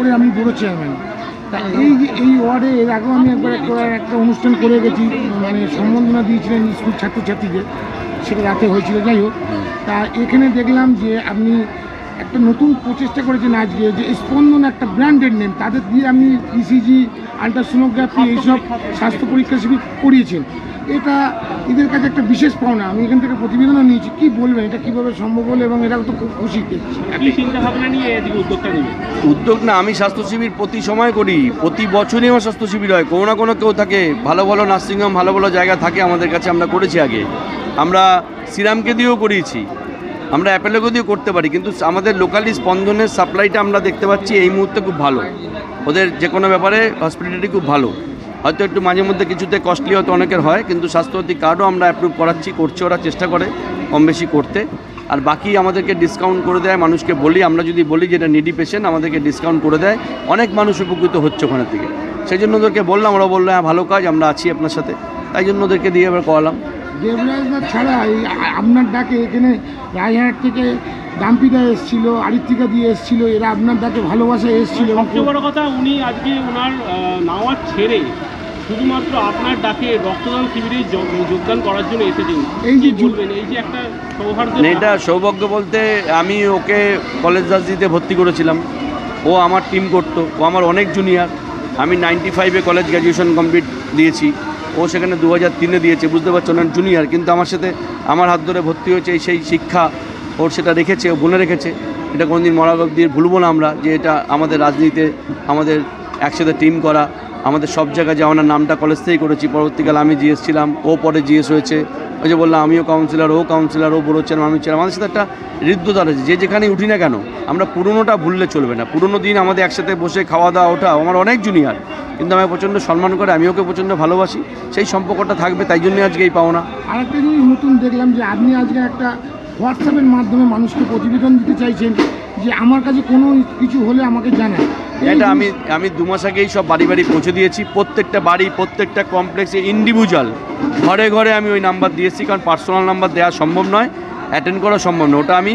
নম্বরে আমি বড় চেয়ারম্যান তা এই এই ওয়ার্ডে এর আগেও আমি একবার একটা অনুষ্ঠান করে গেছি মানে সম্বর্ধনা দিয়েছিলেন স্কুল ছাত্রছাত্রীদের। সেটা রাতে হয়েছিল, যাই হোক। তা এখানে দেখলাম যে আপনি একটা নতুন প্রচেষ্টা করেছেন আজকে, যে স্পন্দন একটা ব্র্যান্ডেড নেম তাদের দিয়ে আপনি ইসিজি আলট্রাসোনোগ্রাফি এইসব স্বাস্থ্য পরীক্ষা শিবির করিয়েছেন। এটা এদের কাছে একটা বিশেষ পাওনা। আমি এখান থেকে প্রতিবেদনও নিয়েছি। কি বলবেন? এটা কীভাবে সম্ভব হলো এবং এরা তো খুব খুশি। দেখছি চিন্তা ভাবনা নিয়ে এদিকে উদ্যোগটা উদ্যোগ না আমি স্বাস্থ্য শিবির প্রতি সময় করি। প্রতি বছরই আমার স্বাস্থ্য শিবির হয়। কোনো না কোনো কেউ থাকে ভালো ভালো নার্সিংহোম ভালো ভালো জায়গা থাকে আমাদের কাছে আমরা করেছি আগে। আমরা সিরামকে দিয়েও করিয়েছি। আমরা অ্যাপেলোকে দিয়েও করতে পারি কিন্তু আমাদের লোকালি স্পন্দনের সাপ্লাইটা আমরা দেখতে পাচ্ছি এই মুহূর্তে খুব ভালো। ওদের যে কোনো ব্যাপারে হসপিটালিটি খুব ভালো। হয়তো একটু মাঝে মধ্যে কিছুতে কস্টলি হয়তো অনেকের হয়, কিন্তু স্বাস্থ্যসাথী কার্ডও আমরা অ্যাপ্রুভ করাচ্ছি, করছে ওরা, চেষ্টা করে কম বেশি করতে। আর বাকি আমাদেরকে ডিসকাউন্ট করে দেয়, মানুষকে বলি, আমরা যদি বলি যে এটা নিডি পেশেন্ট আমাদেরকে ডিসকাউন্ট করে দেয়। অনেক মানুষ উপকৃত হচ্ছে ওখানে থেকে সেই জন্য ওদেরকে বললাম, ওরা বলল হ্যাঁ ভালো কাজ, আমরা আছি আপনার সাথে। তাই জন্য ওদেরকে দিয়ে এবার করালাম। দেবরাজদা ছাড়া এই আপনার ডাকে এখানে রায়হাট থেকে দাম্পিদা এসেছিল আরিত্রিকা দিয়ে এসেছিল এরা আপনার ডাকে ভালোবাসা এসেছিল এবং সবচেয়ে বড় কথা উনি আজকে ওনার আহ, নাওয়া ছেড়ে শুধুমাত্র আপনার ডাকে রক্তদান শিবিরে যোগ- যোগদান করার জন্য এসেছেন। এই যে বলবেন? এই যে একটা সৌহার্দ্য এটা সৌভাগ্য বলতে আমি ওকে কলেজ রাজনীতিতে ভর্তি করেছিলাম। ও আমার টিম করতো ও আমার অনেক জুনিয়র আমি নাইনটি ফাইভে কলেজ গ্র্যাজুয়েশন কমপ্লিট দিয়েছি। ও সেখানে দু হাজার তিনে দিয়েছে, বুঝতে পারছ? না জুনিয়র কিন্তু আমার সাথে আমার হাত ধরে ভর্তি হয়েছে সেই শিক্ষা ওর সেটা রেখেছে, ও বলে রেখেছে। এটা কোনোদিন মরাগব দিয়ে ভুলবো না আমরা যে এটা আমাদের রাজনীতিতে আমাদের একসাথে টিম করা আমাদের সব জায়গায় যাওয়ার নামটা কলেজ থেকেই করেছি। পরবর্তীকালে আমি জিএস ছিলাম, ও পরে জিএস হয়েছে ওই যে বললাম, আমিও কাউন্সিলর ও কাউন্সিলর ও বড় ছিলাম আমি ছিলাম আমাদের সাথে একটা হৃদ্যতা রয়েছে। যে যেখানে উঠি না কেন, আমরা পুরনোটা ভুললে চলবে না। পুরনো দিন আমাদের একসাথে বসে খাওয়া দাওয়া ওঠা আমার অনেক জুনিয়র কিন্তু আমায় প্রচণ্ড সম্মান করে, আমি ওকে প্রচণ্ড ভালোবাসি। সেই সম্পর্কটা থাকবে, তাই জন্যই আজকে এই পাওনা। আরেকটা জিনিস নতুন দেখলাম যে, আপনি আজকে একটা হোয়াটসঅ্যাপের মাধ্যমে মানুষকে প্রতিবেদন দিতে চাইছেন যে, আমার কাছে কোনো কিছু হলে আমাকে জানায় এটা আমি আমি দু মাস আগেই সব বাড়ি বাড়ি পৌঁছে দিয়েছি। প্রত্যেকটা বাড়ি, প্রত্যেকটা কমপ্লেক্সে ইন্ডিভিজুয়াল ঘরে ঘরে আমি ওই নাম্বার দিয়েছি কারণ পার্সোনাল নাম্বার দেওয়া সম্ভব নয় অ্যাটেন্ড করা সম্ভব নয়। ওটা আমি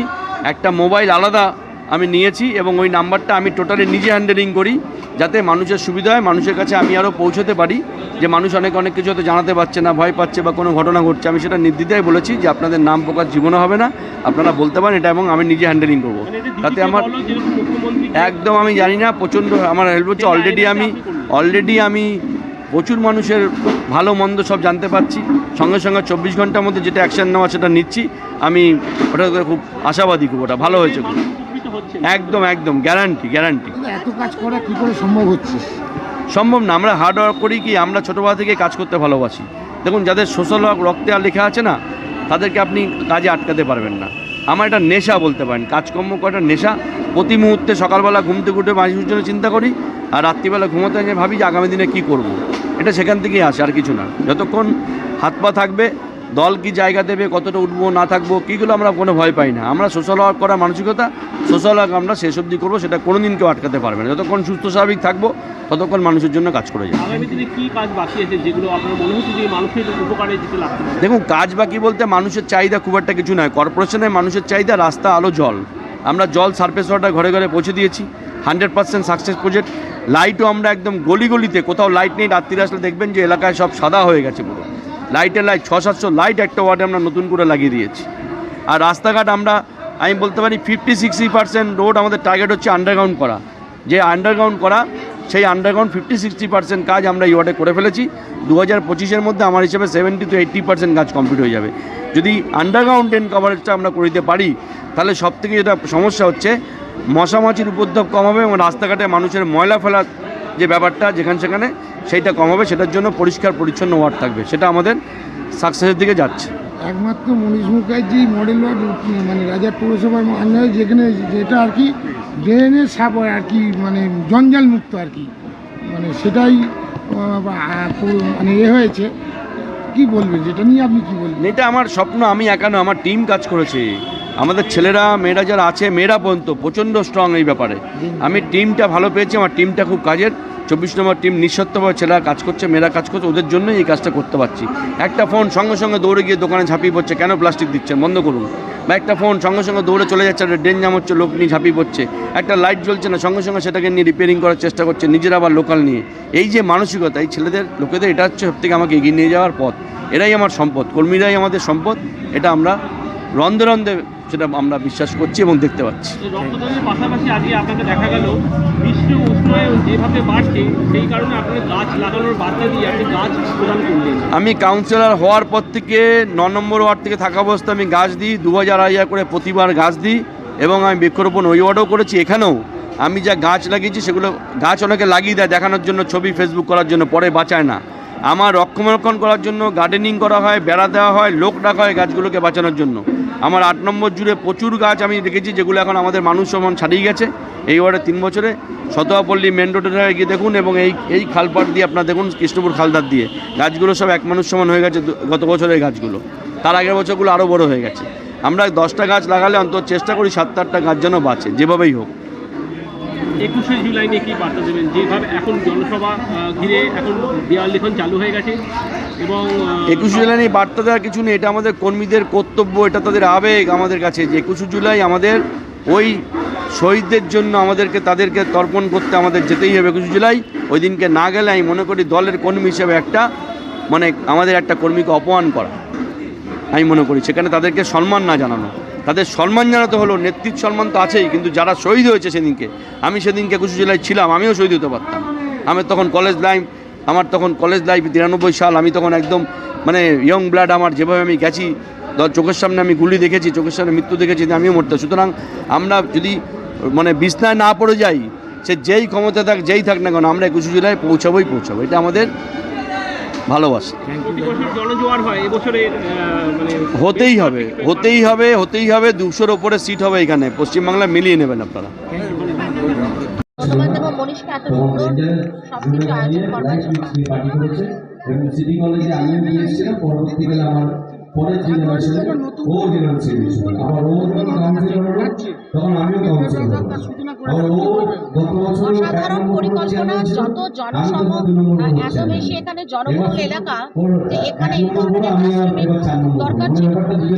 একটা মোবাইল আলাদা আমি নিয়েছি এবং ওই নাম্বারটা আমি টোটালি নিজে হ্যান্ডেলিং করি যাতে মানুষের সুবিধা হয় মানুষের কাছে আমি আরও পৌঁছতে পারি। যে মানুষ অনেক অনেক কিছু হয়তো জানাতে পারছে না ভয় পাচ্ছে বা কোনো ঘটনা ঘটছে আমি সেটা নির্দ্বিধায় বলেছি যে আপনাদের নাম প্রকাশ জীবনে হবে না। আপনারা বলতে পারেন এটা এবং আমি নিজে হ্যান্ডেলিং করব। মানে তাতে আমার একদম আমি জানি না প্রচণ্ড আমার হেল্প হচ্ছে অলরেডি আমি অলরেডি আমি প্রচুর মানুষের ভালো মন্দ সব জানতে পারছি। সঙ্গে সঙ্গে চব্বিশ ঘণ্টার মধ্যে যেটা অ্যাকশন নেওয়া সেটা নিচ্ছি। আমি ওটা খুব আশাবাদী খুব ওটা ভালো হয়েছে খুব। একদম একদম গ্যারান্টি গ্যারান্টি এত কাজ করা কি করে সম্ভব হচ্ছে? সম্ভব না আমরা হার্ড ওয়ার্ক করি কি আমরা ছোটোবেলা থেকে কাজ করতে ভালোবাসি। দেখুন যাদের সোশ্যাল ওয়ার্ক রক্তে আর লেখা আছে না তাদেরকে আপনি কাজে আটকাতে পারবেন না। আমার এটা নেশা বলতে পারেন কাজকর্ম করাটা নেশা। প্রতি মুহূর্তে সকালবেলা ঘুম থেকে উঠে মানুষের জন্য চিন্তা করি আর রাত্রিবেলা ঘুমোতে গিয়ে ভাবি যে আগামী দিনে কী করব। এটা সেখান থেকেই আসে আর কিছু না। যতক্ষণ হাত পা থাকবে দল কি জায়গা দেবে কতটা উঠবো না থাকব কীগুলো আমরা কোনো ভয় পাই না। আমরা সোশ্যাল ওয়ার্ক করার মানসিকতা সোশ্যাল ওয়ার্ক আমরা শেষ অবধি করব সেটা কোনো দিন কেউ আটকাতে পারবে না। যতক্ষণ সুস্থ স্বাভাবিক থাকব ততক্ষণ মানুষের জন্য কাজ করে যাব। দেখুন কাজ বাকি বলতে মানুষের চাহিদা খুব একটা কিছু নয়। কর্পোরেশনের মানুষের চাহিদা রাস্তা আলো জল। আমরা জল সার্ফেস ওয়াটার ঘরে ঘরে পৌঁছে দিয়েছি। হান্ড্রেড পার্সেন্ট সাকসেস প্রজেক্ট লাইটও আমরা একদম গলি গলিতে কোথাও লাইট নেই রাত্রিরে আসলে দেখবেন যে এলাকায় সব সাদা হয়ে গেছে পুরো। লাইটের লাইট ছ সাতশো লাইট একটা ওয়ার্ডে আমরা নতুন করে লাগিয়ে দিয়েছি। আর রাস্তাঘাট আমরা, আমি বলতে পারি ফিফটি সিক্সটি পার্সেন্ট রোড আমাদের টার্গেট হচ্ছে আন্ডারগ্রাউন্ড করা। যে আন্ডারগ্রাউন্ড করা, সেই আন্ডারগ্রাউন্ড ফিফটি সিক্সটি পার্সেন্ট কাজ আমরা এই ওয়ার্ডে করে ফেলেছি। দু হাজার পঁচিশের মধ্যে আমার হিসেবে সেভেন্টি টু এইট্টি পার্সেন্ট কাজ কমপ্লিট হয়ে যাবে। যদি আন্ডারগ্রাউন্ড ট্রেন কভারেজটা আমরা করে দিতে পারি, তাহলে সব থেকে যেটা সমস্যা হচ্ছে, মশামাছির উপদ্রব কম হবে এবং রাস্তাঘাটে মানুষের ময়লা ফেলার যে ব্যাপারটা যেখানে সেখানে সেইটা কম হবে সেটার জন্য পরিষ্কার পরিচ্ছন্ন ওয়ার্ড থাকবে। সেটা আমাদের সাকসেসের দিকে যাচ্ছে। একমাত্র মনীষ মুখার্জি মডেল ওয়ার্ড মানে রাজার পৌরসভার আন্ডারে যেখানে যেটা আর কি ড্রেনের সাপ আর কি মানে জঞ্জাল মুক্ত আর কি মানে সেটাই মানে এ হয়েছে। কি বলবেন যেটা নিয়ে আপনি কি বলবেন? এটা আমার স্বপ্ন আমি একানো আমার টিম কাজ করেছে। আমাদের ছেলেরা, মেয়েরা যারা আছে, মেয়েরা পর্যন্ত প্রচণ্ড স্ট্রং এই ব্যাপারে। আমি টিমটা ভালো পেয়েছি, আমার টিমটা খুব কাজের। চব্বিশ নম্বর টিম নিঃস্বার্থভাবে ছেলেরা কাজ করছে, মেয়েরা কাজ করছে, ওদের জন্যই এই কাজটা করতে পারছি। একটা ফোন সঙ্গে সঙ্গে দৌড়ে গিয়ে দোকানে ঝাঁপিয়ে পড়ছে, কেন প্লাস্টিক দিচ্ছেন বন্ধ করুন। বা একটা ফোন সঙ্গে সঙ্গে দৌড়ে চলে যাচ্ছে, একটা ড্রেন জাম হচ্ছে, লোক নিয়ে ঝাঁপিয়ে পড়ছে। একটা লাইট জ্বলছে না, সঙ্গে সঙ্গে সেটাকে নিয়ে রিপেয়ারিং করার চেষ্টা করছে, নিজের আবার লোকাল নিয়ে। এই যে মানসিকতা, এই ছেলেদের, লোকেদের, এটা হচ্ছে সব থেকে আমাকে এগিয়ে নিয়ে যাওয়ার পথ। এরাই আমার সম্পদ, কর্মীরাই আমাদের সম্পদ, এটা আমরা রন্ধে রন্ধে সেটা আমরা বিশ্বাস করছি এবং দেখতে পাচ্ছি। রক্তদানের পাশাপাশি আজকে আপনাকে দেখা গেল বিশ্ব উষ্ণায়ন যেভাবে বাড়ছে সেই কারণে আপনি গাছ লাগানোর বার্তা দিয়ে আপনি গাছ প্রদান করলেন। আমি কাউন্সিলর হওয়ার পর থেকে ন নম্বর ওয়ার্ড থেকে থাকা অবস্থা আমি গাছ দিই দু হাজার আড়াই হাজার করে প্রতিবার গাছ দিই এবং আমি বৃক্ষরোপণ ওই ওয়ার্ডও করেছি। এখানেও আমি যা গাছ লাগিয়েছি সেগুলো গাছ অনেকে লাগিয়ে দেয় দেখানোর জন্য ছবি ফেসবুক করার জন্য পরে বাঁচায় না। আমার রক্ষণাবেক্ষণ করার জন্য গার্ডেনিং করা হয়, বেড়া দেওয়া হয়, লোক ডাকা হয় গাছগুলোকে বাঁচানোর জন্য। আমার আট নম্বর জুড়ে প্রচুর গাছ আমি দেখেছি যেগুলো এখন আমাদের মানুষ সমান ছাড়িয়ে গেছে। এই ওয়ার্ডে তিন বছরে শতপল্লী মেন হয়ে গিয়ে দেখুন এবং এই এই খালপাট দিয়ে আপনার দেখুন কৃষ্ণপুর খালদার দিয়ে। গাছগুলো সব এক মানুষ সমান হয়ে গেছে গত বছরের গাছগুলো। তার আগের বছরগুলো আরও বড় হয়ে গেছে। আমরা দশটা গাছ লাগালে অন্তত চেষ্টা করি সাত আটটা গাছ যেন বাঁচে, যেভাবেই হোক। একুশে জুলাই নিয়ে কি বার্তা দেবেন? যেভাবে এখন জনসভা ঘিরে এখন দেওয়াল লিখন চালু হয়ে গেছে এবং একুশে জুলাই নিয়ে বার্তা দেওয়ার কিছু নেই। এটা আমাদের কর্মীদের কর্তব্য, এটা তাদের আবেগ আমাদের কাছে যে একুশে জুলাই আমাদের ওই শহীদদের জন্য আমাদেরকে, তাদেরকে তর্পণ করতে আমাদের যেতেই হবে একুশে জুলাই। ওই দিনকে না গেলে আমি মনে করি দলের কর্মী হিসেবে একটা মানে আমাদের একটা কর্মীকে অপমান করা। আমি মনে করি সেখানে তাদেরকে সম্মান না জানানো। তাদের সম্মান জানাতে হলো নেতৃত্ব সম্মান তো আছেই, কিন্তু যারা শহীদ হয়েছে সেদিনকে, আমি সেদিনকে একুশে জেলায় ছিলাম, আমিও শহীদ হতে পারতাম। আমি তখন কলেজ লাইফ আমার তখন কলেজ লাইফ তিরানব্বই সাল, আমি তখন একদম মানে ইয়ং ব্লাড আমার, যেভাবে আমি গেছি চোখের সামনে আমি গুলি দেখেছি, চোখের সামনে মৃত্যু দেখেছি আমিও মরতে সুতরাং আমরা যদি মানে বিছনায় না পড়ে যাই, সে যেই ক্ষমতা থাক, যেই থাক না কেন, আমরা একুশে জুলাই পৌঁছাবোই পৌঁছাবো। এটা আমাদের ভালোবাসা। হয় মানে হতেই হবে হতেই হবে হতেই হবে দুশোর ওপরে সিট হবে এখানে। পশ্চিমবাংলা মিলিয়ে নেবেন আপনারা। সিটি কলেজে আমিও নিয়ে এসেছিলাম পরবর্তীকালে আমার পরের জেনারেশনে ও জেনারেশন আবার ও যখন কাউন্সিলর হলো তখন আমিও কাউন্সিলর হলাম আবার ও পরিকল্পনা যত জনসম এত বেশি এখানে জনবহুল এলাকা যে এখানে এই ধরনের দরকার ছিল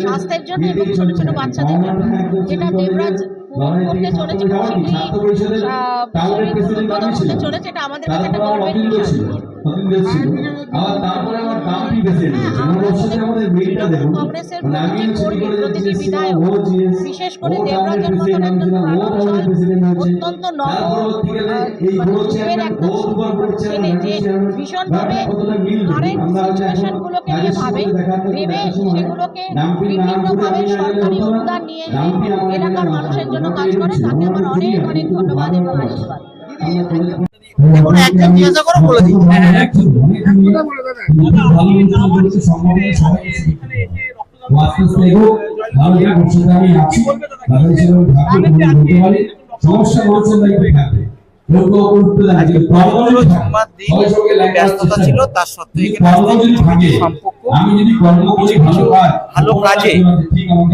স্বাস্থ্যের জন্য এবং ছোট ছোট বাচ্চাদের জন্য। যেটা দেবরাজ করতে চলেছে খুব উদ্বোধন হতে চলেছে এটা আমাদের কাছে একটা গর্বের বিষয় ছিল? ছিল আবার তারপরে আমার দামটি বেঁচে নিয়েছে ওর সাথে আমাদের মেয়েটা দেখুন। মানে আমি প্রতিটি সিটি কর্মী, কলেজে প্রতিটি GS ছিলাম, বিধায়ক, ও GS, বিশেষ করে দেবরাজের মতন একজন ছিলাম, ও ভালো টাউনের মানুষ, প্রেসিডেন্ট হয়েছে। অত্যন্ত নম্র, এই বড় চেয়ারম্যান, ও দুবার বড় চেয়ারম্যান, ভীষণভাবে ব্যাপারটা কতটা মিল দেখুন। কারেন্ট আমরা হয়তো এখন সিচুয়েশনগুলোকে নিয়ে ভাবে সঙ্গে দেখা করতে ভেবে সেগুলোকে নামটি না করে বিভিন্নভাবে সরকারি অনুদান নিয়ে এসে নামটি আমার এলাকার মানুষের জন্য কাজ করে তাকে আমার অনেক অনেক ধন্যবাদ এবং আশীর্বাদ। জিজ্ঞাসা করো, বলে দিই। সমস্যা মানুষের লাইফে থাকবে ব্যস্ততা ছিল তার সত্ত্বেও সম্পর্ক ভালো ভালো কাজে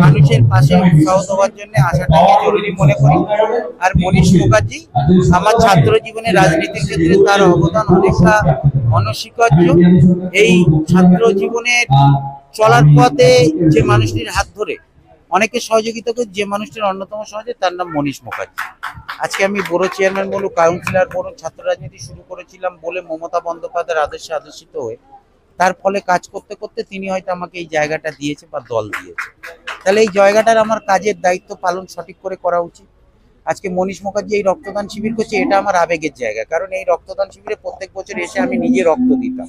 মানুষের পাশে উৎসাহ দেওয়ার জন্য আসাটাকে জরুরি মনে করি। আর মনীষ মুখার্জি আমার ছাত্র জীবনে রাজনীতির ক্ষেত্রে তার অবদান অনেকটা অনস্বীকার্য এই ছাত্র জীবনের চলার পথে যে মানুষটির হাত ধরে অনেকে সহযোগিতা করে, যে মানুষটির অন্যতম সহজে তার নাম মনীষ মুখার্জি। আজকে আমি বড় চেয়ারম্যান বলুন কাউন্সিলর বলুন ছাত্র রাজনীতি শুরু করেছিলাম বলে মমতা বন্দ্যোপাধ্যায়ের আদর্শে আদর্শিত হয়ে, তার ফলে কাজ করতে করতে তিনি হয়তো আমাকে এই জায়গাটা দিয়েছে বা দল দিয়েছে। তাহলে এই জায়গাটার আমার কাজের দায়িত্ব পালন সঠিক করে করা উচিত। আজকে মনীষ মুখার্জি এই রক্তদান শিবির করছে, এটা আমার আবেগের জায়গা, কারণ এই রক্তদান শিবিরে প্রত্যেক বছর এসে আমি নিজে রক্ত দিতাম।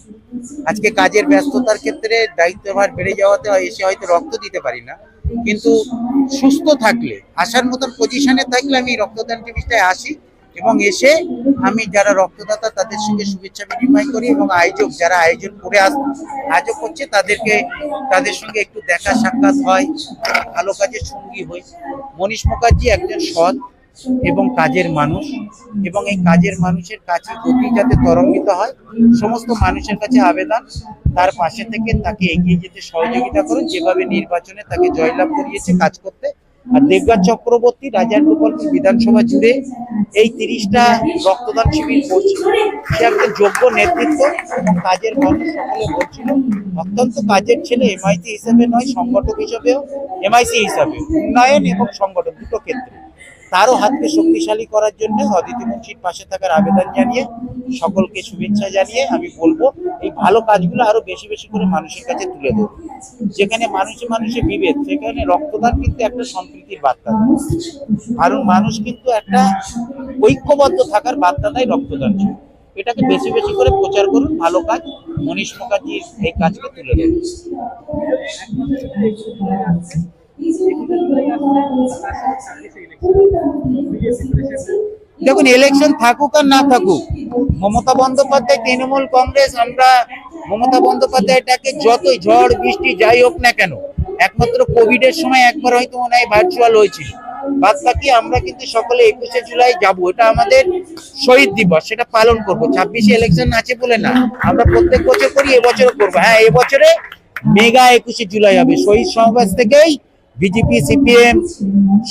আজকে কাজের ব্যস্ততার ক্ষেত্রে দায়িত্বভার বেড়ে যাওয়াতে এসে হয়তো রক্ত দিতে পারি না। কিন্তু সুস্থ থাকলে আসার মতন পজিশনে থাকলে আমি রক্তদান টিভিটায় আসি এবং এসে আমি যারা রক্তদাতা তাদের সঙ্গে শুভেচ্ছা বিনিময় করি এবং আয়োজক যারা আয়োজন করে আস, আয়োজক করছে তাদেরকে, তাদের সঙ্গে একটু দেখা সাক্ষাৎ হয়, ভালো কাজের সঙ্গী হই। মনীষ মুখার্জি একজন সৎ এবং কাজের মানুষ, এবং এই কাজের মানুষের কাছে গতি যাতে ত্বরান্বিত হয়, সমস্ত মানুষের কাছে আবেদন, তার পাশে থেকে তাকে এগিয়ে যেতে সহযোগিতা করুন, যেভাবে নির্বাচনে তাকে জয়লাভ করিয়েছে কাজ করতে। আর দেবরাজ চক্রবর্তী রাজার গোপালপুর বিধানসভা জুড়ে এই তিরিশটা রক্তদান শিবির করছে সে একজন যোগ্য নেতৃত্ব এবং কাজের মানুষ সকলে বলছিল অত্যন্ত কাজের ছেলে এমআইসি হিসাবে নয়, সংগঠক হিসাবেও এমআইসি হিসাবে, উন্নয়ন এবং সংগঠন, দুটো ক্ষেত্রে। তারও হাতকে শক্তিশালী করার জন্য অদিতি মুন্সির পাশে থাকার আবেদন জানিয়ে, সকলকে শুভেচ্ছা জানিয়ে আমি বলব, এই ভালো কাজগুলো আরও বেশি বেশি করে মানুষের কাছে তুলে ধরবো যেখানে মানুষে মানুষে বিভেদ, সেখানে রক্তদান কিন্তু একটা সম্প্রীতির বার্তা। দেয় কারণ মানুষ কিন্তু একটা ঐক্যবদ্ধ থাকার বার্তা দেয় রক্তদান এটাকে বেশি বেশি করে প্রচার করুন, ভালো কাজ। মনীষ মুখার্জির এই কাজকে তুলে ধরুন। দেখুন ইলেকশন থাকুক আর না থাকুক, মমতা বন্দ্যোপাধ্যায়, তৃণমূল কংগ্রেস, আমরা মমতা বন্দ্যোপাধ্যায়টাকে যতই ঝড়, বৃষ্টি যাই হোক না কেন, একমাত্র কোভিড এর সময় একবার হয়তো মনে হয় ভার্চুয়াল হয়েছিল। বাদ বাকি আমরা কিন্তু সকলে একুশে জুলাই যাব, এটা আমাদের শহীদ দিবস, সেটা পালন করব। ছাব্বিশে ইলেকশন আছে বলে না, আমরা প্রত্যেক বছর করি, এবছরও করব। হ্যাঁ এবছরে মেগা একুশে জুলাই হবে, শহীদ সমাবেশ থেকেই বিজেপি সিপিএম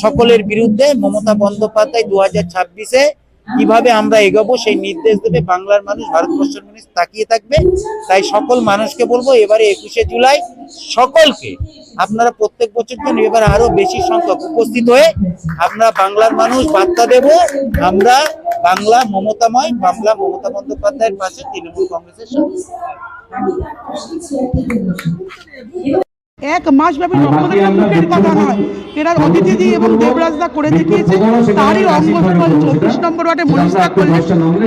সকলের বিরুদ্ধে মমতা বন্দ্যোপাধ্যায় দু হাজার ছাব্বিশে কীভাবে আমরা এগোবো সেই নির্দেশ দেবে বাংলার মানুষ, ভারতবর্ষের মানুষ তাকিয়ে থাকবে। তাই সকল মানুষকে বলব, এবারে একুশে জুলাই সকলকে, আপনারা প্রত্যেক বছর জন্য এবার আরও বেশি সংখ্যক উপস্থিত হয়ে আমরা বাংলার মানুষ বার্তা দেব। আমরা বাংলা মমতাময়, বাংলা মমতা বন্দ্যোপাধ্যায়ের পাশে তৃণমূল কংগ্রেসের সাথে এক মাস ব্যাপী মুখের কথা নয় এরা অতিথিদি এবং দেবরাজদা করে দেখিয়েছে তারই অঙ্গ চব্বিশ নম্বর ওয়ার্ডে মনীষদা করলেন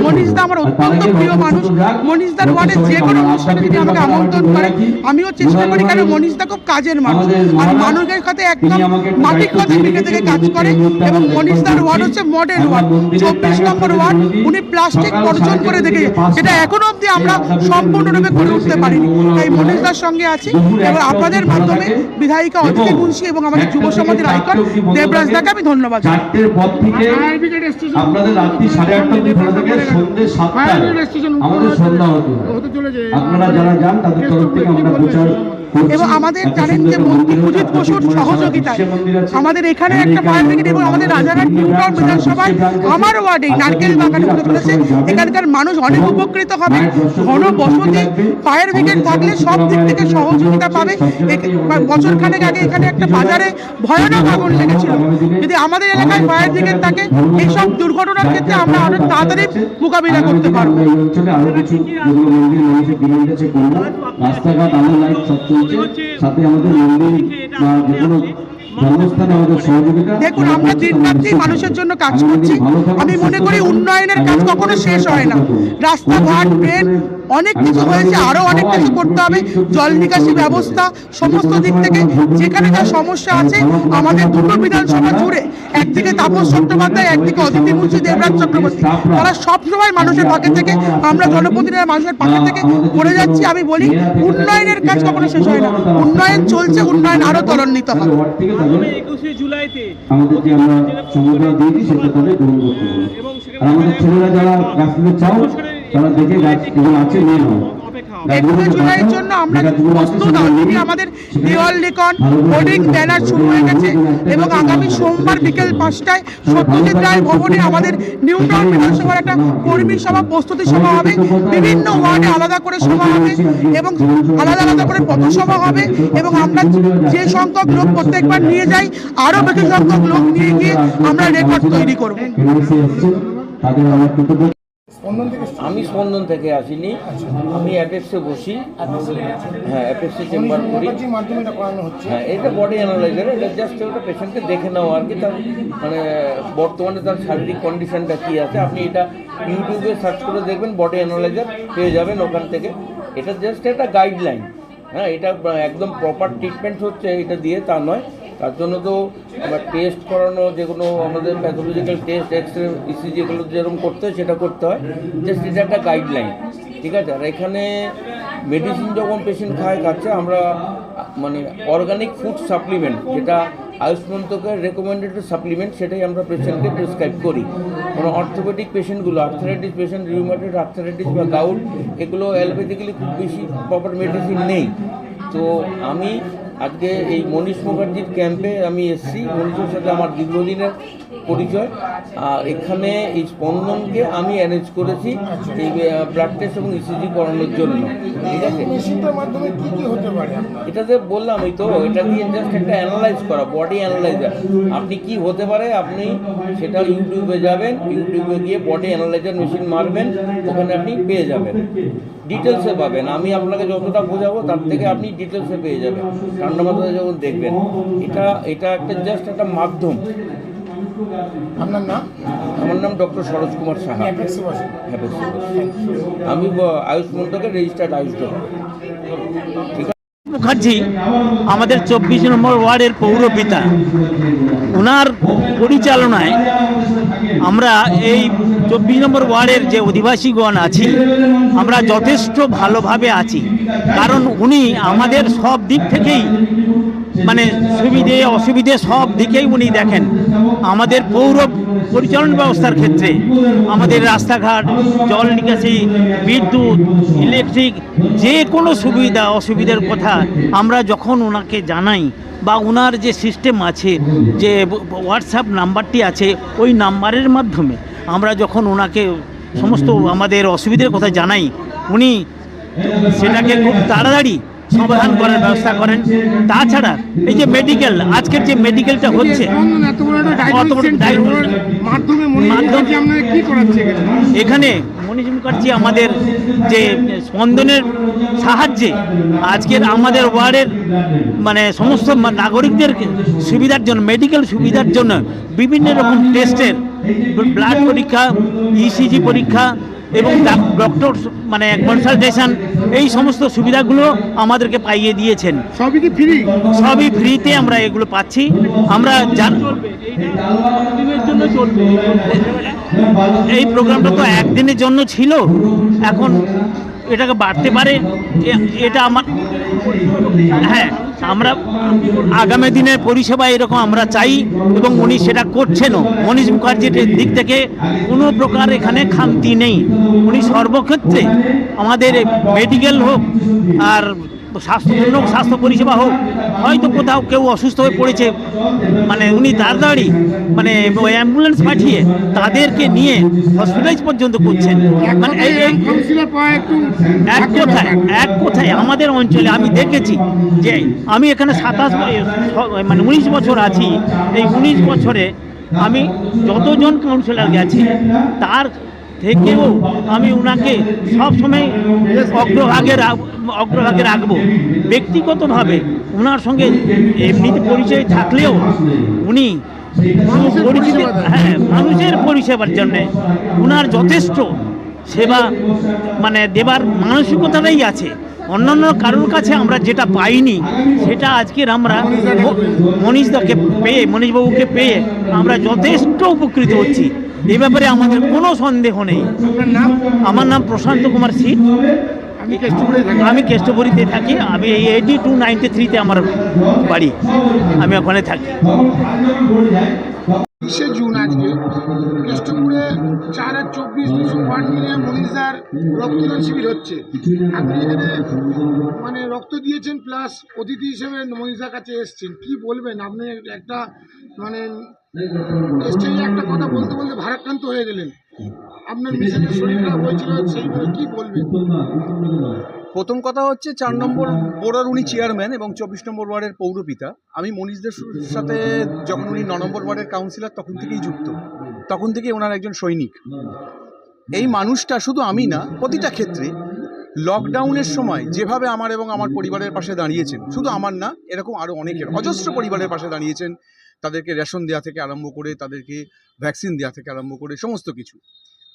মনীষদা আমার অত্যন্ত প্রিয় মানুষ। মনীষদার ওয়ার্ডে যে কোনো অনুষ্ঠানে যদি আমাকে আমন্ত্রণ করে। আমিও চেষ্টা করি কারণ মনীষদা খুব কাজের মানুষ। আর মানুষের সাথে একদম মাটির কথা মিটে থেকে কাজ করে এবং মনীষদার ওয়ার্ড হচ্ছে মডেল ওয়ার্ড। চব্বিশ নম্বর ওয়ার্ড উনি প্লাস্টিক বর্জন করে দেখে যেটা এখনও অবধি আমরা সম্পূর্ণরূপে করে উঠতে পারিনি তাই মনীষদার সঙ্গে আছি এবং আপনাদের মাধ্যমে বিধায়িকা অদিতি মুন্সি এবং আমাদের যুব সমাজের আইকন দেবরাজ দাকে আমি ধন্যবাদ জানাই। চারটের পর থেকে আপনাদের রাত্রি সাড়ে আটটা থেকে খোলা থেকে সন্ধ্যে সাতটায় আমাদের সন্ধ্যা হতে আপনারা যারা যান তাদের তরফ থেকে আমরা প্রচার। এবং আমাদের জানেন যে মন্ত্রী আছে, বসুর সহযোগিতায়। আমাদের এখানে একটা ফায়ার ব্রিগেড এবং আমাদের রাজারহাট নিউ বিধানসভায় আমার ওয়ার্ডে নারকেল বাগানে হতে চলেছে। এখানকার মানুষ অনেক উপকৃত হবে। ঘন বসতি ফায়ার ব্রিগেড থাকলে সব দিক থেকে সহযোগিতা পাবে। এখ- বছরখানেক আগে এখানে একটা বাজারে ভয়ানক আগুন লেগেছিল। যদি আমাদের এলাকায় ফায়ার ব্রিগেড থাকে এইসব দুর্ঘটনার ক্ষেত্রে আমরা অনেক তাড়াতাড়ি মোকাবিলা করতে পারব। রাস্তাঘাট আলো লাইট সব সাথে আমাদের মন্দির বা যে কোনো ধর্মস্থানে আমাদের সহযোগিতা দেখুন আমরা দিনরাত্রি মানুষের জন্য কাজ করছি। আমি মনে করি উন্নয়নের কাজ কখনো শেষ হয় না। রাস্তাঘাট ট্রেন অনেক কিছু হয়েছে আরও অনেক কিছু করতে হবে জল নিকাশি ব্যবস্থা সমস্ত দিক থেকে যেখানে যা সমস্যা আছে আমাদের দুটো বিধানসভা জুড়ে একদিকে তাপস চট্টোপাধ্যায় একদিকে অদিতি মুন্সি দেবরাজ চক্রবর্তী। তারা সবসময় মানুষের পাশে থেকে আমরা জনপ্রতিনিধিরা মানুষের পাশে থেকে করে যাচ্ছি আমি বলি উন্নয়নের কাজ কখনো শেষ হয় না। উন্নয়ন চলছে উন্নয়ন আরও ত্বরান্বিত হবে। একুশে জুলাইতে আমাদের যে আমরা সম্বোধনা দিয়েছি সেটা তাদের গ্রহণ করতে হবে। আর আমাদের ছেলেরা যারা গাছ নিতে চাও তারা দেখে গাছ যেগুলো আছে নিয়ে নাও। জুলাইয়ের জন্য আমরা প্রস্তুত অলরেডি আমাদের দেওয়াল লিখন হোর্ডিং ব্যানার শুরু হয়ে গেছে এবং আগামী সোমবার বিকেল পাঁচটায় সত্যজিৎ রায় ভবনে আমাদের নিউ টাউন বিধানসভার একটা কর্মী সভা প্রস্তুতি সভা হবে। বিভিন্ন ওয়ার্ডে আলাদা করে সভা হবে এবং আলাদা আলাদা করে পথসভা হবে এবং আমরা যে সংখ্যক লোক প্রত্যেকবার নিয়ে যাই আরও বেশি সংখ্যক লোক নিয়ে গিয়ে আমরা রেকর্ড তৈরি করব। আমি স্পন্দন থেকে আসিনি। আমি অ্যাপেক্সে বসি। হ্যাঁ অ্যাপেক্সে চেম্বার করি। এটা হ্যাঁ এটা বডি অ্যানালাইজার এটা জাস্ট ওটা পেশেন্টকে দেখে নেওয়া আর কি। তার মানে বর্তমানে তার শারীরিক কন্ডিশনটা কী আছে। আপনি এটা ইউটিউবে সার্চ করে দেখবেন বডি অ্যানালাইজার পেয়ে যাবেন ওখান থেকে। এটা জাস্ট একটা গাইডলাইন হ্যাঁ এটা একদম প্রপার ট্রিটমেন্ট হচ্ছে এটা দিয়ে তা নয়। তার জন্য তো আমরা টেস্ট করানো যে কোনো আমাদের pathological test X ray ECG এগুলো যেরকম করতে হয় সেটা করতে হয়। জাস্ট এটা একটা গাইডলাইন ঠিক আছে? আর এখানে মেডিসিন যখন পেশেন্ট খায়, খাচ্ছে, আমরা মানে অর্গানিক ফুড সাপ্লিমেন্ট যেটা আয়ুষ্মান তোকে রেকমেন্ডেড সাপ্লিমেন্ট সেটাই আমরা পেশেন্টকে প্রেসক্রাইব করি। মানে অর্থোপেডিক পেশেন্টগুলো আর্থারাইটিস পেশেন্ট রিউমেটেড আর্থারাইটিস বা গাউট এগুলো অ্যালোপ্যাথিক্যালি খুব বেশি প্রপার মেডিসিন নেই। তো আমি আজকে এই মনীষ মুখার্জির ক্যাম্পে আমি এসেছি। মনীষের সাথে আমার দীর্ঘদিনের পরিচয়। আর এখানে এই স্পন্দনকে আমি অ্যারেঞ্জ করেছি এই ব্লাড টেস্ট এবং ইসিজি করানোর জন্য ঠিক আছে? মেশিনটার মাধ্যমে কি কি হতে পারে? এটাতে বললাম এই তো এটা দিয়ে জাস্ট একটা অ্যানালাইজ করা বডি অ্যানালাইজার আপনি কি হতে পারে আপনি সেটা ইউটিউবে যাবেন ইউটিউবে গিয়ে বডি অ্যানালাইজার মেশিন মারবেন ওখানে আপনি পেয়ে যাবেন। ডিটেলসে পাবেন। আমি আপনাকে যতটা বোঝাবো তার থেকে আপনি ডিটেলসে পেয়ে যাবেন। ঠান্ডা মাথায় যখন দেখবেন এটা এটা একটা জাস্ট একটা মাধ্যম। আপনার নাম? আমার নাম ডক্টর সরোজ কুমার সাহা। হ্যাঁ বেশ। আমি আয়ুষ মন্ত্রকের রেজিস্টার্ড আয়ুষ ডক্টর মুখার্জি আমাদের চব্বিশ নম্বর ওয়ার্ডের পৌরপিতা ওনার পরিচালনায় আমরা এই চব্বিশ নম্বর ওয়ার্ডের যে অধিবাসীগণ আছি আমরা যথেষ্ট ভালোভাবে আছি। কারণ উনি আমাদের সব দিক থেকেই মানে সুবিধে, অসুবিধে সব দিকেই উনি দেখেন। আমাদের পৌর পরিচালন ব্যবস্থার ক্ষেত্রে আমাদের রাস্তাঘাট, জল নিকাশি, বিদ্যুৎ, ইলেকট্রিক, যে কোনো সুবিধা, অসুবিধার কথা আমরা যখন ওনাকে জানাই বা ওনার যে সিস্টেম আছে, যে হোয়াটসঅ্যাপ নাম্বারটি আছে, ওই নাম্বারের মাধ্যমে আমরা যখন ওনাকে সমস্ত আমাদের অসুবিধার কথা জানাই, উনি সেটাকে খুব তাড়াতাড়ি সমাধান করার ব্যবস্থা করেন। তাছাড়া এই যে মেডিকেল আজকের যে মেডিকেলটা হচ্ছে এখানে মনীষ মুখার্জি আমাদের যে স্পন্দনের সাহায্যে আজকের আমাদের ওয়ার্ডের মানে সমস্ত নাগরিকদের সুবিধার জন্য মেডিকেল সুবিধার জন্য বিভিন্ন রকম টেস্টের ব্লাড পরীক্ষা ইসিজি পরীক্ষা এবং ডাক- ডক্টর মানে কনসালটেশন এই সমস্ত সুবিধাগুলো আমাদেরকে পাইয়ে দিয়েছেন। সবই কি ফ্রি? সবই ফ্রিতে আমরা এগুলো পাচ্ছি। আমরা জান এই প্রোগ্রামটা তো একদিনের জন্য ছিল। এখন এটাকে বাড়তে পারে। এটা আমার হ্যাঁ। আমরা আগামী দিনের পরিষেবা এরকম আমরা চাই এবং উনি সেটা করছেনও। মনীষ মুখার্জির দিক থেকে কোনো প্রকার এখানে খামতি নেই। উনি সর্বক্ষেত্রে আমাদের মেডিকেল হোক আর স্বাস্থ্য স্বাস্থ্য পরিষেবা হোক হয়তো কোথাও কেউ অসুস্থ হয়ে পড়েছে। মানে উনি তাড়াতাড়ি মানে অ্যাম্বুলেন্স পাঠিয়ে তাদেরকে নিয়ে হসপিটালাইজ পর্যন্ত করছেন। মানে এক কথায় এক কথায় আমাদের অঞ্চলে আমি দেখেছি যে আমি এখানে সাতাশ মানে উনিশ বছর আছি। এই উনিশ বছরে আমি যতজন কাউন্সিলর গেছি তার থেকেও আমি ওনাকে সবসময় অগ্রভাগে অগ্রভাগে রাখব। ব্যক্তিগতভাবে ওনার সঙ্গে এমনিতে পরিচয় থাকলেও উনি পরিচিত হ্যাঁ মানুষের পরিষেবার জন্যে ওনার যথেষ্ট সেবা মানে দেবার মানসিকতাটাই আছে। অন্যান্য কারোর কাছে আমরা যেটা পাইনি সেটা আজকের আমরা মনীষদাকে পেয়ে মনীষবাবুকে পেয়ে আমরা যথেষ্ট উপকৃত হচ্ছি। এ ব্যাপারে আমাদের কোনো সন্দেহ নেই। আমার নাম প্রশান্ত কুমার সিট আমি কেষ্টপুরে থাকি। আমি কেষ্টপুরীতে থাকি। আমি এই এইটি টু নাইনটি থ্রিতে আমার বাড়ি। আমি ওখানে থাকি। বিশে জুন আজকে। কেষ্টপুরে চার আর চব্বিশ দুশো ওয়ার্ড মিলিয়ে মনীষদার রক্তদান শিবির হচ্ছে। আপনি এখানে মানে রক্ত দিয়েছেন প্লাস অতিথি হিসেবে মনীষদার কাছে এসছেন। কি বলবেন? আপনি একটা মানে স্টেজে একটা কথা বলতে বলতে ভারাক্রান্ত হয়ে গেলেন। আপনার মিসেসের শরীর খারাপ হয়েছিল সেইভাবে কি বলবেন? প্রথম কথা হচ্ছে চার নম্বর বোর্ডের উনি চেয়ারম্যান এবং চব্বিশ নম্বর ওয়ার্ডের পৌরপিতা। আমি মনীষদের সাথে যখন উনি ন নম্বর ওয়ার্ডের কাউন্সিলর তখন থেকেই যুক্ত। তখন থেকেই ওনার একজন সৈনিক। এই মানুষটা শুধু আমি না, প্রতিটা ক্ষেত্রে লকডাউনের সময় যেভাবে আমার এবং আমার পরিবারের পাশে দাঁড়িয়েছেন, শুধু আমার না, এরকম আরও অনেকের, অজস্র পরিবারের পাশে দাঁড়িয়েছেন। তাদেরকে রেশন দেওয়া থেকে আরম্ভ করে, তাদেরকে ভ্যাকসিন দেওয়া থেকে আরম্ভ করে, সমস্ত কিছু।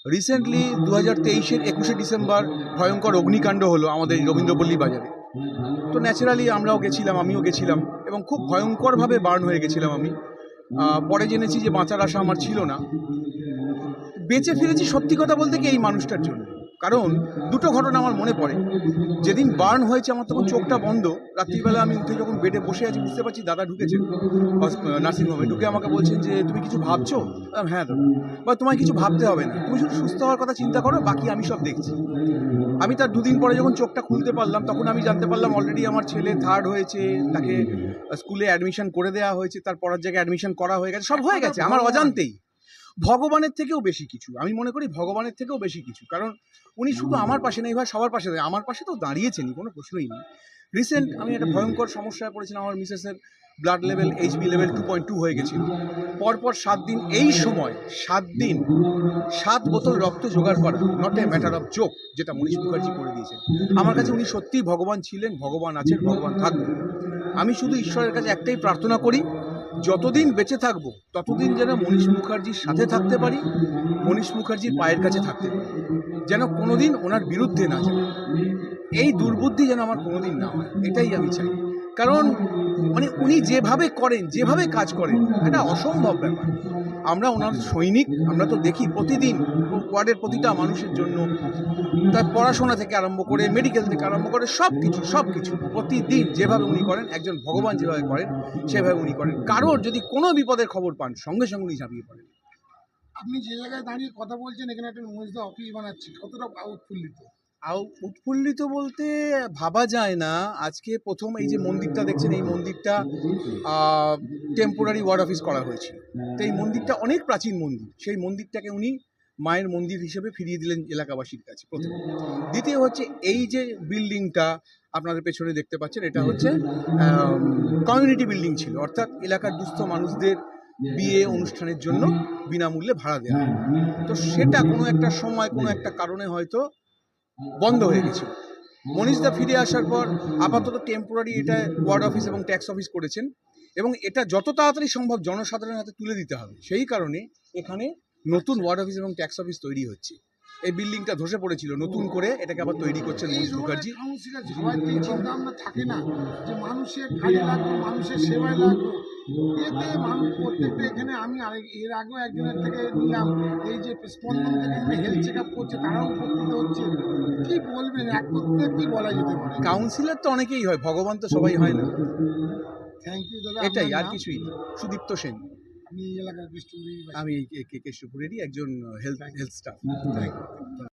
রিসেন্টলি দু হাজার তেইশের একুশে ডিসেম্বর ভয়ঙ্কর অগ্নিকাণ্ড হলো আমাদের রবীন্দ্রপল্লী বাজারে। তো ন্যাচারালি আমরাও গেছিলাম, আমিও গেছিলাম এবং খুব ভয়ঙ্করভাবে বার্ন হয়ে গেছিলাম আমি। পরে জেনেছি যে বাঁচার আশা আমার ছিল না। বেঁচে ফিরেছি সত্যি কথা বলতে কি এই মানুষটার জন্য। কারণ দুটো ঘটনা আমার মনে পড়ে। যেদিন বার্ন হয়েছে আমার তখন চোখটা বন্ধ। রাত্রিবেলা আমি উঠে যখন বেডে বসে আছি বুঝতে পারছি দাদা ঢুকেছে। নার্সিংহোমে ঢুকে আমাকে বলছেন যে, তুমি কিছু ভাবছ? হ্যাঁ দাদা। বা তোমায় কিছু ভাবতে হবে না। তুমি শুধু সুস্থ হওয়ার কথা চিন্তা করো, বাকি আমি সব দেখছি। আমি তার দুদিন পরে যখন চোখটা খুলতে পারলাম, তখন আমি জানতে পারলাম অলরেডি আমার ছেলে থার্ড হয়েছে, তাকে স্কুলে অ্যাডমিশন করে দেওয়া হয়েছে, তার পড়ার জায়গায় অ্যাডমিশন করা হয়ে গেছে, সব হয়ে গেছে, আমার অজান্তেই। ভগবানের থেকেও বেশি কিছু। আমি মনে করি ভগবানের থেকেও বেশি কিছু। কারণ উনি শুধু আমার পাশে নেই ভাই সবার পাশে আমার পাশে তো দাঁড়িয়েছেনই কোনো প্রশ্নই নেই। রিসেন্ট আমি একটা ভয়ঙ্কর সমস্যায় পড়েছিলাম আমার মিসেসের blood level HB level two point two হয়ে গেছিল। পরপর সাত দিন এই সময় সাত দিন সাত বোতল রক্ত জোগাড় করা not a matter of joke যেটা মনীষ মুখার্জি করে দিয়েছেন। আমার কাছে উনি সত্যিই ভগবান ছিলেন ভগবান আছেন ভগবান থাকবেন। আমি শুধু ঈশ্বরের কাছে একটাই প্রার্থনা করি যতদিন বেঁচে থাকব, ততদিন যেন মনীষ মুখার্জির সাথে থাকতে পারি, মনীষ মুখার্জির পায়ের কাছে থাকতে পারি। যেন কোনোদিন ওনার বিরুদ্ধে না যায় এই দুর্বুদ্ধি যেন আমার কোনোদিন না হয়, এটাই আমি চাই। কারণ মানে উনি যেভাবে করেন, যেভাবে কাজ করেন, এটা অসম্ভব ব্যাপার। আমরা ওনার সৈনিক, আমরা তো দেখি প্রতিদিন, ওয়ার্ডের প্রতিটা মানুষের জন্য। তার পড়াশোনা থেকে আরম্ভ করে, মেডিকেল থেকে আরম্ভ করে সব কিছু সব কিছু প্রতিদিন যেভাবে উনি করেন, একজন ভগবান যেভাবে করেন, সেভাবে উনি করেন। কারোর যদি কোনো বিপদের খবর পান, সঙ্গে সঙ্গে উনি ঝাঁপিয়ে পড়েন। আপনি যে জায়গায় দাঁড়িয়ে কথা বলছেন, এখানে একটা মহিষদা অফিস বানাচ্ছে, কতটা উৎফুল্লিত আও উৎফুল্লিত বলতে ভাবা যায় না। আজকে প্রথম এই যে মন্দিরটা দেখছেন, এই মন্দিরটা টেম্পোরারি ওয়ার্ড অফিস করা হয়েছিল। তো এই মন্দিরটা অনেক প্রাচীন মন্দির। সেই মন্দিরটাকে উনি মায়ের মন্দির হিসেবে ফিরিয়ে দিলেন এলাকাবাসীর কাছে প্রথম। দ্বিতীয় হচ্ছে এই যে বিল্ডিংটা আপনাদের পেছনে দেখতে পাচ্ছেন, এটা হচ্ছে কমিউনিটি বিল্ডিং ছিল। অর্থাৎ এলাকার দুস্থ মানুষদের বিয়ে অনুষ্ঠানের জন্য বিনামূল্যে ভাড়া দেওয়া তো সেটা কোনো একটা সময়, কোনো একটা কারণে হয়তো বন্ধ হয়ে গেছিল। মনীষদা ফিরে আসার পর আপাতত টেম্পোরারি এটা ওয়ার্ড অফিস এবং ট্যাক্স অফিস করেছেন এবং এটা যত তাড়াতাড়ি সম্ভব জনসাধারণের হাতে তুলে দিতে হবে। সেই কারণে এখানে নতুন ওয়ার্ড অফিস এবং ট্যাক্স অফিস তৈরি হচ্ছে। এই বিল্ডিংটা ধসে পড়েছিল, নতুন করে এটাকে আবার তৈরি করছেন মনীষ মুখার্জি। চিন্তা ভাবনা থাকে না যে মানুষের মানুষের সেবায় লাগবে। এতে মানুষ প্রত্যেকটা এখানে আমি আরেক এর আগেও একজনের থেকে নিলাম এই যে স্পন্দন থেকে হেলথ চেক আপ করছে তারাও উপকৃত হচ্ছে কি বলবেন এক করতে কি বলা যেতে পারে কাউন্সিলর তো অনেকেই হয় ভগবান তো সবাই হয় না থ্যাংক ইউ দাদা এটাই আর কিছুই সুদীপ্ত সেন আমি এই এলাকার আমি কেষ্টপুরেরই একজন হেলথ হেলথ স্টাফ